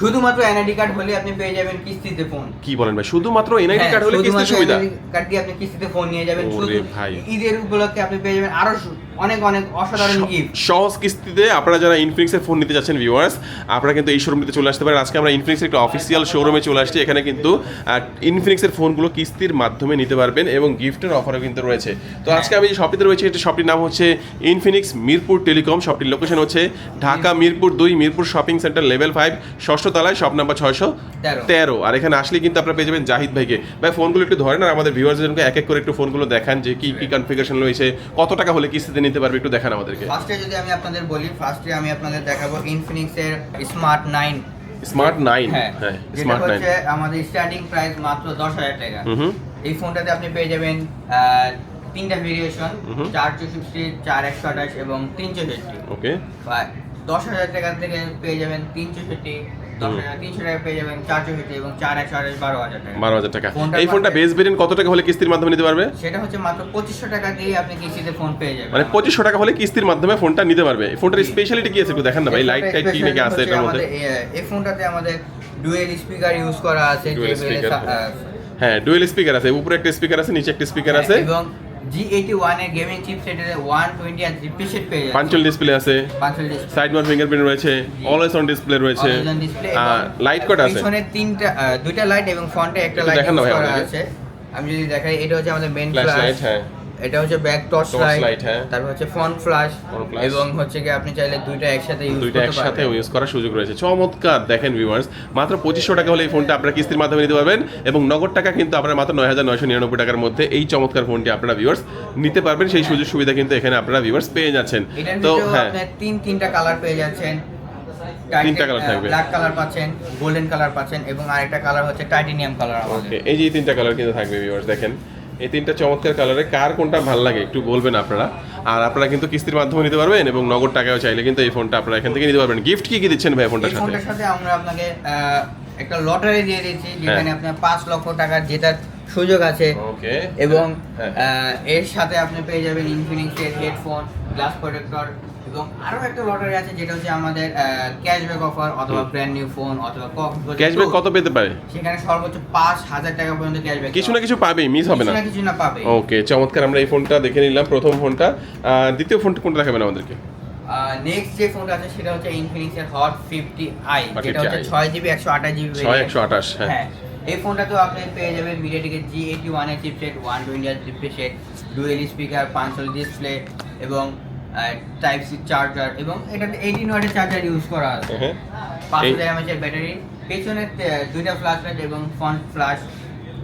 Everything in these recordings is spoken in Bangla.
শুধুমাত্র এনআইডি কার্ড হলে আপনি পেয়ে যাবেন কিস্তিতে ফোন কি বলেন ভাই? শুধুমাত্র এনআইডি হ্যাঁ, কার্ড হলে কিস্তি সুবিধা? কার্ড দিয়ে আপনি কিস্তিতে ফোন নিয়ে যাবেন। শুধু ঈদের উপলক্ষে আপনি পেয়ে যাবেন আরও অনেক অনেক অসাধারণ গিফট সহজ কিস্তিতে আপনারা যারা ইনফিনিক্সের ফোন নিতে যাচ্ছেন ভিউয়ার্স আপনারা কিন্তু এই শোরুমটিতে চলে আসতে পারেন। আজকে আমরা ইনফিনিক্সের একটা অফিসিয়াল শোরুমে চলে আসছি। এখানে কিন্তু ইনফিনিক্সের ফোনগুলো কিস্তির মাধ্যমে নিতে পারবেন এবং গিফটের অফারও কিন্তু রয়েছে। তো আজকে আমি যে শপটিতে রয়েছে এটা শপটির নাম হচ্ছে ইনফিনিক্স মিরপুর টেলিকম শপটির লোকেশন হচ্ছে ঢাকা মিরপুর দুই Mirpur shopping centre level five ষষ্ঠ তলায় শপ নাম্বার ছয়শো তেরো। আর এখানে আসলে কিন্তু আপনারা পেয়ে যাবেন জাহিদ ভাইকে। ভাই ফোনগুলো একটু ধরেন আর আমাদের ভিউয়ার্সদের এক এক করে একটু ফোনগুলো দেখান যে কি কি কনফিগারেশন রয়েছে কত টাকা হলে কিস্তিতে নিতে পারবে একটু দেখান আমাদেরকে। ফার্স্টে যদি আমি আপনাদের বলি ফার্স্টে আমি আপনাদের দেখাবো ইনফিনিক্স এর স্মার্ট নাইন স্মার্ট নাইন হ্যাঁ হ্যাঁ যেটা স্মার্ট নাইন হচ্ছে আমাদের স্টার্টিং প্রাইস মাত্র দশ হাজার টাকা। এই ফোনটাতে আপনি পেয়ে যাবেন তিনটা ভেরিয়েশন। চার চৌষট্টি চার একশো আঠাশ এবং তিন চৌষট্টি। ওকে দশ হাজার টাকা থেকে পেয়ে যাবেন তিন চৌষট্টি দশ হাজার তিনশো টাকা পেয়ে যাবেন চার চৌষট্টি এবং চার একশো আঠাশ বারো হাজার টাকা। বারো হাজার টাকা। এই ফোনটা বেস ভেরিয়েন্ট কত টাকা হলে কিস্তির মাধ্যমে নিতে পারবে? সেটা হচ্ছে মাত্র পঁচিশশো টাকা দিয়ে আপনি কিস্তিতে ফোন পেয়ে যাবেন। মানে পঁচিশশো টাকা হলে কিস্তির মাধ্যমে ফোনটা নিতে পারবে। এই ফোনটার স্পেশালিটি কি আছে একটু দেখান না ভাই? লাইট টাইট কি নাকি আছে এটার মধ্যে? এই ফোনটাতে আমাদের ডুয়েল স্পিকার ইউজ করা আছে হ্যাঁ। ডুয়েল স্পিকার আছে উপরে একটা স্পিকার আছে নিচে একটা স্পিকার আছে। হ্যাঁ, এবং জি এইটি ওয়ানের গেমিং চিপসেটের ওয়ান টোয়েন্টি আর জিপি পেয়ে যাচ্ছে। পাঞ্চল ডিসপ্লে আছে ডিসপ্লে সাইড মাউন্ট ফিঙ্গারপ্রিন্ট রয়েছে অলওয়েজ অন ডিসপ্লে রয়েছে লাইট কটা আছে? পিছনে তিনটা দুইটা লাইট এবং ফ্রন্টে একটা লাইট। আছে। আমি যদি দেখাই এটা হচ্ছে আমাদের ফ্ল্যাশ ফ্ল্যাশ লাইট হ্যাঁ। এটা হচ্ছে ব্যাক টর্চ লাইট হ্যাঁ। তারপর হচ্ছে ফ্রন্ট ফ্ল্যাশ এবং হচ্ছে কি আপনি চাইলে দুইটা একসাথে ইউজ দুইটা একসাথে ইউজ করার সুযোগ রয়েছে। চমৎকার দেখেন ভিউয়ার্স মাত্র পঁচিশশো টাকা হলে এই ফোনটা আপনারা কিস্তির মাধ্যমে নিতে পারবেন এবং নগদ টাকা কিন্তু আপনারা মাত্র নয় হাজার নয়শো নিরানব্বই টাকার মধ্যে এই চমৎকার ফোনটি আপনারা ভিউয়ার্স নিতে পারবেন। সেই সুযোগ সুবিধা কিন্তু এখানে আপনারা ভিউয়ার্স পেয়ে যাচ্ছেন। তো হ্যাঁ। তিন তিনটা কালার পেয়ে যাচ্ছেন। তিনটা colour থাকবে। ব্ল্যাক কালার পাচ্ছেন গোল্ডেন কালার পাচ্ছেন এবং আরেকটা কালার হচ্ছে টাইটেনিয়াম কালার ওকে এই যে তিনটা কালার কিন্তু থাকবে ভিউয়ার্স দেখেন। এই তিনটা চমৎকার কালারে কার কোনটা ভালো লাগে একটু বলবেন আপনারা? আর আপনারা কিন্তু কিস্তির মাধ্যমে নিতে পারবেন এবং নগদ টাকাও চাইলে কিন্তু এই ফোনটা আপনারা এখান থেকে নিতে পারবেন। গিফট কি কি দিচ্ছেন ভাই ফোনটার সাথে? ফোনটার সাথে আমরা আপনাকে একটা লটারি দিয়ে দিচ্ছি যেখানে হ্যাঁ। আপনার পাঁচ লক্ষ টাকা জেতার সুযোগ আছে। ওকে এবং হ্যাঁ। এর সাথে আপনি পেয়ে যাবেন ইনফিনিক্স এর হেডফোন গ্লাস প্রোটেক্টর এবং আরও একটা লটারি আছে যেটা হচ্ছে আমাদের ক্যাশব্যাক অফার অথবা ব্র্যান্ড নিউ ফোন অথবা ক্যাশব্যাক কত পেতে পারে? সেখানে সর্বোচ্চ পাঁচ হাজার টাকা পর্যন্ত ক্যাশব্যাক কিছু না কিছু পাবে মিস হবে না? কিছু না পাবে ওকে চমৎকার আমরা এই ফোনটা দেখে নিলাম প্রথম ফোনটা দ্বিতীয় ফোনটা কোনটা দেখাবেন আমাদেরকে? নেক্সট যে ফোনটা আছে সেটা হচ্ছে ইনফিনিক্স এর হট ফিফটি আই যেটা হচ্ছে ছয় জিবি একশো আঠাশ জিবি ছয় একশো আঠাশ হ্যাঁ। হ্যাঁ। এই ফোনটাতেও আপনি পেয়ে যাবেন মিডিয়াটেকের জি এইটি ওয়ানের chipset one twenty chipset dual speaker পাঁচশো ডিসপ্লে এবং টাইপ সি চার্জার এবং এটাতে এইটিন ওয়াটের চার্জার ইউজ করা আছে। হ্যাঁ পাঁচ এই- হাজার এমএচের ব্যাটারি পেছনে দুইটা ফ্ল্যাশ লাইট এবং ফ্রন্ট ফ্ল্যাশ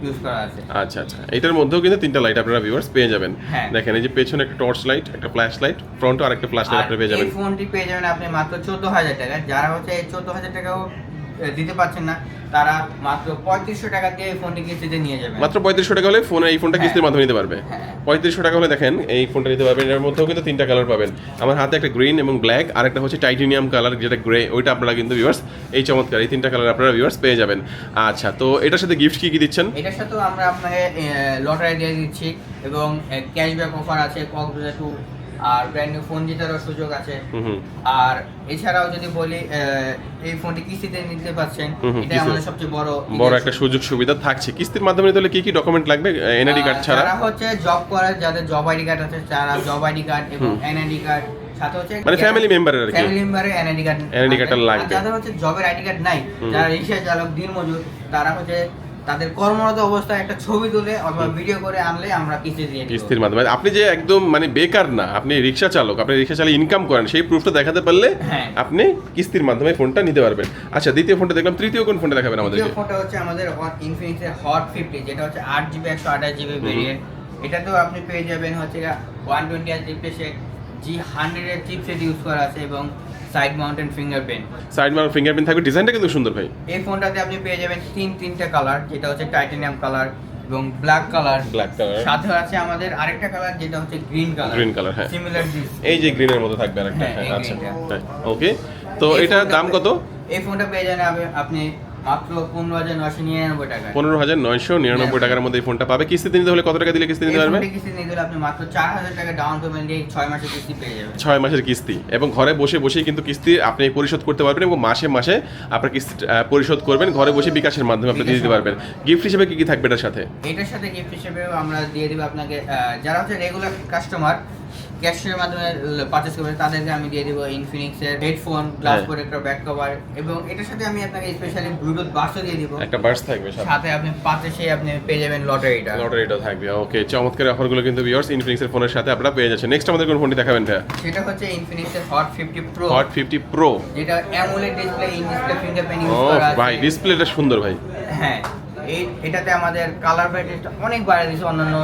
ইউজ করা আছে। আচ্ছা আচ্ছা। এটার মধ্যেও কিন্তু তিনটা লাইট আপনারা ভিউয়ার্স পেয়ে যাবেন। হ্যাঁ। দেখেন এই যে পেছনে একটা টর্চ লাইট একটা ফ্ল্যাশ লাইট ফ্রন্টও আরেকটা ফ্ল্যাশ লাইট আর আপনারা পেয়ে যাবেন। এই ফোনটি পেয়ে যাবেন আপনি মাত্র চোদ্দ হাজার টাকা। যারা হচ্ছে এই চোদ্দ হাজার টাকাও এ, দিতে পারছেন না তারা মাত্র পঁয়ত্রিশশো টাকা দিয়ে এই ফোনটি কিস্তিতে নিয়ে যাবেন। মাত্র পঁয়ত্রিশশো টাকা হলে ফোনে এই ফোনটা কিস্তির হ্যাঁ। মাধ্যমে নিতে পারবে। হ্যাঁ। পঁয়ত্রিশশো টাকা হলে দেখেন এই ফোনটা নিতে পারবেন। এর মধ্যেও কিন্তু তিনটা কালার পাবেন। আমার হাতে একটা গ্রিন এবং ব্ল্যাক আর একটা হচ্ছে টাইটেনিয়াম কালার যেটা গ্রে ওইটা আপনারা কিন্তু ভিউয়ার্স এই চমৎকার এই তিনটা কালার আপনারা ভিউয়ার্স পেয়ে যাবেন। আচ্ছা তো এটার সাথে গিফট কি কি দিচ্ছেন? এটার সাথেও আমরা আপনাকে লটারি দিয়ে দিচ্ছি এবং ক্যাশব্যাক অফার আছে কক্সবাজার টু আর ব্র্যান্ড নিউ ফোন জেতারও সুযোগ আছে আর এছাড়াও যদি বলি এই ফোনটি কিস্তিতে নিতে পারছেন এটা আমাদের সবচেয়ে বড় বড় একটা সুযোগ সুবিধা থাকছে কিস্তির মাধ্যমে নিতে হলে কি কি ডকুমেন্ট লাগবে এনআইডি কার্ড ছাড়া যারা হচ্ছে জব করে যাদের জব আইডি কার্ড আছে তারা জব আইডি কার্ড এবং। এনআইডি কার্ড মানে আর কি। ফ্যামিলি মেম্বারের এনআইডি কার্ড NID cardটা লাগবে। যাদের হচ্ছে জবের আইডি কার্ড নাই। যারা রিক্সা চালক দিনমজুর তারা হচ্ছে তাদের কর্মরত অবস্থায় একটা ছবি তুলে অথবা ভিডিও করে আনলে আমরা কিস্তি দিয়ে কিস্তির মাধ্যমে। আপনি যে একদম মানে বেকার না আপনি রিক্সা চালক আপনি রিক্সা চালিয়ে ইনকাম করেন সেই প্রুফটা দেখাতে পারলে হ্যাঁ। আপনি কিস্তির মাধ্যমে ফোনটা নিতে পারবেন। আচ্ছা দ্বিতীয় ফোনটা দেখলাম তৃতীয় কোন ফোনটা দেখাবেন আমাদেরকে? ফোনটা হচ্ছে আমাদের ইনফিনিক্স এর হট ফিফটি যেটা হচ্ছে আট জিবি একশো আঠাশ জিবি ভেরিয়েন্ট এটাতেও আপনি পেয়ে যাবেন হচ্ছে ওয়ান টোয়েন্টি আর চিপসেট জি হান্ড্রেড এর চিপসেট ইউজ করা আছে এবং side mounted fingerprint side mount fingerprint থাকবে। ডিজাইনটা কিন্তু সুন্দর ভাই। এই ফোনটাতে আপনি পেয়ে যাবেন তিন তিনটা কালার যেটা হচ্ছে টাইটেনিয়াম কালার এবং ব্ল্যাক কালার ব্ল্যাক কালার সাথে আছে আমাদের আরেকটা কালার যেটা হচ্ছে গ্রিন কালার গ্রিন কালার হ্যাঁ। সিমিলার এই যে গ্রিনের মধ্যে থাকবে আরেকটা। হ্যাঁ, হ্যাঁ আচ্ছা। হ্যাঁ ওকে তো এটার দাম কত? এই ফোনটা পেয়ে যাবেন আপনি মাত্র পনেরো হাজার নিরানব্বই টাকা পনেরো হাজার নয়শো নিরানব্বই টাকার মধ্যে এই ফোনটা পাবে। কিস্তিতে নিতে হলে কত টাকা দিলে কিস্তি নিতে পারবে কিস্তি নিতে হলে আপনি মাত্র চার হাজার টাকা ডাউন পেমেন্ট দিয়ে ছয় মাসের কিস্তি পেয়ে যাবেন। ছয় মাসের কিস্তি। এবং ঘরে বসে বসেই কিন্তু কিস্তি আপনি পরিশোধ করতে পারবেন এবং মাসে মাসে আপনার কিস্তি পরিশোধ করবেন। ঘরে বসে বিকাশের মাধ্যমে আপনি দিয়ে দিতে পারবেন। গিফট হিসেবে কি কি থাকবে এটার সাথে? এটার সাথে গিফট হিসেবে আমরা দিয়ে দিব আপনাকে যারা হচ্ছে রেগুলার কাস্টমার ক্যাশের মাধ্যমে পারচেস তাদেরকে আমি দিয়ে দিব ইনফিনিক্স এর headphone glass. Protector back cover এবং এটার সাথে আমি আপনাকে স্পেশালি ব্লুটুথ বাসও দিয়ে দিব। একটা বার্স থাকবে সাথে। সাথে আপনি পাঁচে সেই আপনি পেয়ে যাবেন লটারিটা লটারিটা থাকবে ওকে চমৎকার অফারগুলো কিন্তু ভিউয়ার্স ইনফিনিক্সের ফোনের সাথে আপনারা পেয়ে যাচ্ছেন। নেক্সট আমাদের কোন ফোনটি দেখাবেন ভাইয়া? সেটা হচ্ছে ইনফিনিক্স এর Hot fifty Pro Hot fifty Pro যেটা AMOLED display in display fingerprint use করা আছে। ভাই ডিসপ্লেটা সুন্দর ভাই। হ্যাঁ এই এটাতে আমাদের কালার ব্রাইটনেসটা অনেক বাড়িয়ে দিয়েছে অন্যান্য।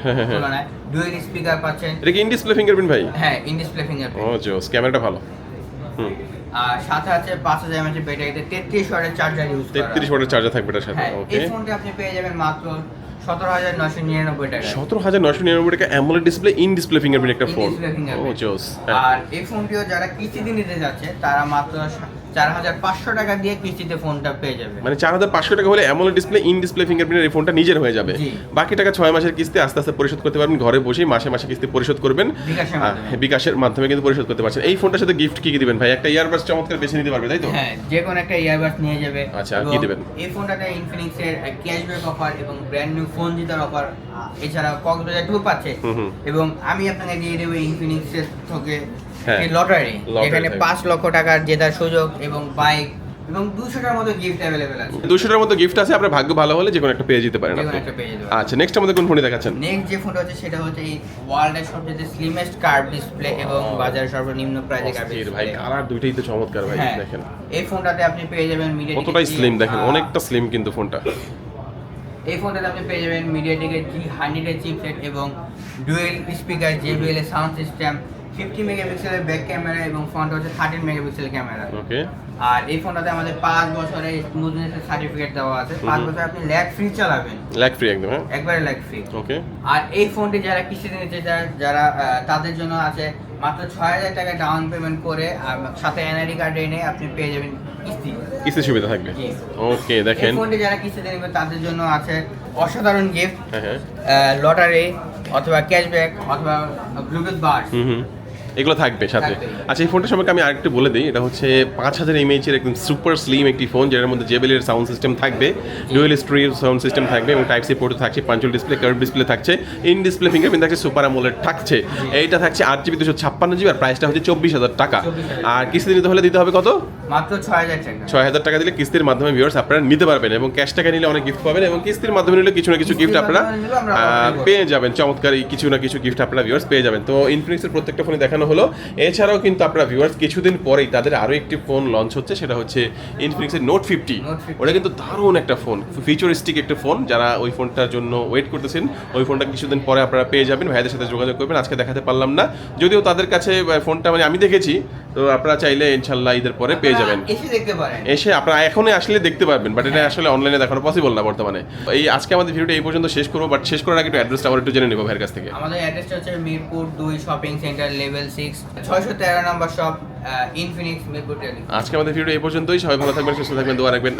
তুলনায়। ডুয়েল স্পিকার পাচ্ছেন। এটা কি ইন ডিসপ্লে ফিঙ্গারপ্রিন্ট ভাই? হ্যাঁ ইন ডিসপ্লে ফিঙ্গারপ্রিন্ট ও জোস ক্যামেরাটা ভালো। হুম। সাথে আছে পাঁচ হাজার এমএচ ব্যাটারিতে তেত্রিশ ওয়াটের চার্জার ইউজ তেত্রিশ ওয়াটের চার্জার থাকবে এটার সাথে হ্যাঁ ওকে এই ফোনটা আপনি পেয়ে যাবেন মাত্র সতেরো হাজার নশো নিরানব্বই টাকা সতেরো হাজার নশো নিরানব্বই টাকা AMOLED display in display fingerprint একটা ফোন। জোস আর এই ফোনটিও যারা কিস্তিতে নিতে যাচ্ছে তারা মাত্র চার হাজার পাঁচশো টাকা দিয়ে কিস্তিতে ফোনটা পেয়ে যাবে। মানে চার হাজার পাঁচশো টাকা হলে অ্যামোলেড ডিসপ্লে ইন ডিসপ্লে ফিঙ্গারপ্রিন্টের এই ফোনটা নিজের হয়ে যাবে। বাকি টাকা ছয় মাসের কিস্তি আস্তে আস্তে পরিশোধ করতে পারবেন ঘরে বসেই মাসে মাসে কিস্তি পরিশোধ করবেন। বিকাশের মাধ্যমে। বিকাশের মাধ্যমে কিন্তু পরিশোধ করতে পারছেন। এই ফোনটার সাথে গিফট কি কি দিবেন ভাই? একটা ইয়ারবাস চমৎকার বেছে নিতে পারবে তাই তো? হ্যাঁ যে কোনো একটা ইয়ারবাডস নিয়ে যাবে। আচ্ছা, আর কি দেবেন? এই ফোনটাতে ইনফিনিক্স এর ক্যাশব্যাক অফার এবং ব্র্যান্ড নিউ ফোন জেতার অফার এছাড়া কক্সবাজার পাচ্ছে। এবং আমি আপনাকে দিয়ে দেবো ইনফিনিক্স এর থেকে হ্যাঁ, লটারি এখানে পাঁচ লক্ষ টাকার জেতার সুযোগ এবং বাইক এবং দুশোটার মতো গিফট অ্যাভেলেবেল আছে। দুশোটার মতো গিফট আছে আপনার ভাগ্য ভালো হলে যে কোনো একটা পেয়ে যেতে পারেন আপনি। একটা পেয়ে যাবে আচ্ছা নেক্সট আমাদের কোন ফোনে দেখাচ্ছেন? নেক্সট যে ফোনটা হচ্ছে সেটা হচ্ছে এই ওয়ার্ল্ডের সবচেয়ে স্লিমেস্ট কার্ভ ডিসপ্লে এবং বাজারে সর্বনিম্ন প্রাইসে কার্ভ অস্থির ভাই ডিসপ্লে কালার দুইটাই তো চমৎকার ভাই হ্যাঁ। দেখেন। এই ফোনটাতে আপনি পেয়ে যাবেন মিডিয়া স্লিম দেখেন অনেকটা স্লিম কিন্তু ফোনটা এই ফোনটাতে আপনি পেয়ে যাবেন মিডিয়াটেকের জি হান্ড্রেডের চিপসেট এবং ডুয়েল স্পিকার জে জেবিএল এর সাউন্ড সিস্টেম ফিফটি মেগাপিক্সেলের ব্যাক ক্যামেরা এবং ফোনটা হচ্ছে থার্টিন মেগাপিক্সেলের ক্যামেরা আর এই ফোনটাতে আমাদের পাঁচ বছরের স্মুথনেসের সার্টিফিকেট দেওয়া আছে। পাঁচ বছর আপনি ল্যাগ ফ্রি চালাবেন। ল্যাক ফ্রি একদম হ্যাঁ। একবারে ল্যাগ ফ্রি ওকে আর এই ফোনটি যারা কিস্তিতে নিতে চায় যারা তাদের জন্য আছে মাত্র ছয় হাজার টাকা ডাউন পেমেন্ট করে আর সাথে এনআইডি কার্ড এনে আপনি পেয়ে যাবেন কিস্তি। কিস্তি সুবিধা থাকবে। ওকে দেখেন। ফোনটি যারা কিস্তিতে নেবে তাদের জন্য আছে অসাধারণ গিফট হ্যাঁ হ্যাঁ। লটারি অথবা ক্যাশব্যাক অথবা ব্লুটুথ বার এগুলো থাকবে সাথে। আচ্ছা এই ফোনটা সম্পর্কে আমি আরেকটু বলে দিই। এটা হচ্ছে পাঁচ হাজার এমএইচের একদম সুপার স্লিম একটি ফোন যেটার মধ্যে জেবেলের সাউন্ড সিস্টেম থাকবে ডুয়েল স্ট্রি সাউন্ড সিস্টেম থাকবে এবং টাইপ সি পোর্ট থাকছে punch hole display curve display থাকছে ইন ডিসপ্লে ফিঙ্গারপ্রিন্ট থাকছে সুপার আমোলেড থাকছে। এইটা থাকছে আট জিবি দুশো ছাপ্পান্ন জিবি আর প্রাইসটা হচ্ছে চব্বিশ হাজার টাকা। আর কিস্তি নিতে হলে দিতে হবে কত? মাত্র ছয় হাজার টাকা। ছয় হাজার টাকা দিলে কিস্তির মাধ্যমে ভিউয়ার্স আপনারা নিতে পারবেন এবং ক্যাশ টাকা নিলে অনেক গিফট পাবেন এবং কিস্তির মাধ্যমে নিলে কিছু না কিছু গিফট আপনারা পেয়ে যাবেন। চমৎকার কিছু না কিছু গিফট আপনারা ভিউয়ার্স পেয়ে যাবেন। তো ইনফিনিক্সের প্রত্যেকটা ফোনে দেখানো হলো। এছাড়াও কিন্তু আপনারা ভিউয়ার্স কিছুদিন পরেই তাদের আরও একটি ফোন লঞ্চ হচ্ছে সেটা হচ্ছে ইনফিনিক্সের নোট ফিফটি ওটা কিন্তু দারুণ একটা ফোন ফিউচারিস্টিক একটা ফোন যারা ওই ফোনটার জন্য ওয়েট করতেছেন ওই ফোনটা কিছুদিন পরে আপনারা পেয়ে যাবেন ভাইদের সাথে যোগাযোগ করবেন। আজকে দেখাতে পারলাম না। যদিও তাদের কাছে ফোনটা মানে আমি দেখেছি তো আপনারা চাইলে ইনশাল্লাহ ঈদের পরে পেয়ে যাবেন। এসে আপনারা এখনই আসলে দেখতে পারবেন বাট এটা আসলে অনলাইনে দেখানো পসিবল না বর্তমানে। এই আজকে আমাদের ভিডিওটা এই পর্যন্ত শেষ করব বাট শেষ করার আগে একটু অ্যাড্রেসটা আবার একটু জেনে নেব ভাইয়ের কাছ থেকে। আমাদের অ্যাড্রেসটা হচ্ছে মিরপুর দুই শপিং সেন্টার লেভেল সিক্স ছয়শো তেরো নম্বর শপ ইনফিনিক্স মিরপুর আজকে আমাদের ভিডিও এই পর্যন্তই। সবাই ভালো থাকবেন, সুস্থ থাকবেন, দোয়া রাখবেন।